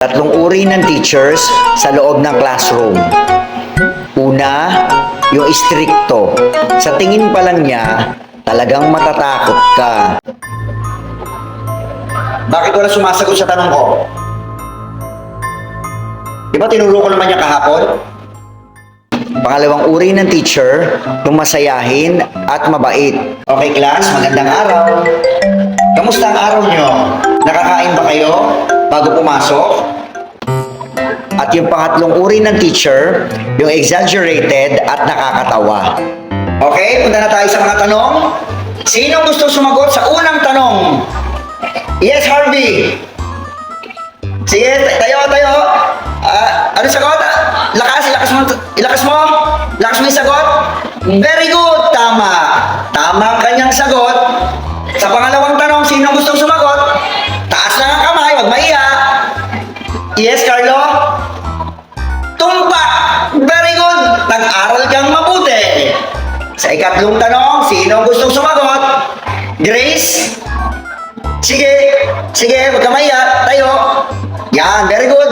Tatlong uri ng teachers sa loob ng classroom. Una, yung istrikto. Sa tingin pa lang niya, talagang matatakot ka. Bakit wala sumasagot sa tanong ko? Di ba tinuro ko naman niya kahapon? Pangalawang uri ng teacher, yung masayahin at mabait. Okay class, magandang araw. Kamusta ang araw nyo? Nakakain ba kayo bago pumasok? At yung pangatlong uri ng teacher, yung exaggerated at nakakatawa. Okay, punta na tayo sa mga tanong. Sino gusto sumagot sa unang tanong? Yes, Harvey. Sige, tayo, tayo. Ah, ano sagot? Lakas, lakas mo, ilakas mo. Lakas mo yung sagot. Very good, tama. Tama ang kanyang sagot. Sa pangalawang tanong, sino gustong sumagot? Taas lang ang kamay, wag maiya. Yes, Carlo? Tumpak! Very good! Nag-aral kang mabuti. Sa ikatlong tanong, sino gustong sumagot? Grace? Sige, sige, huwag. Tayo. Yan, very good.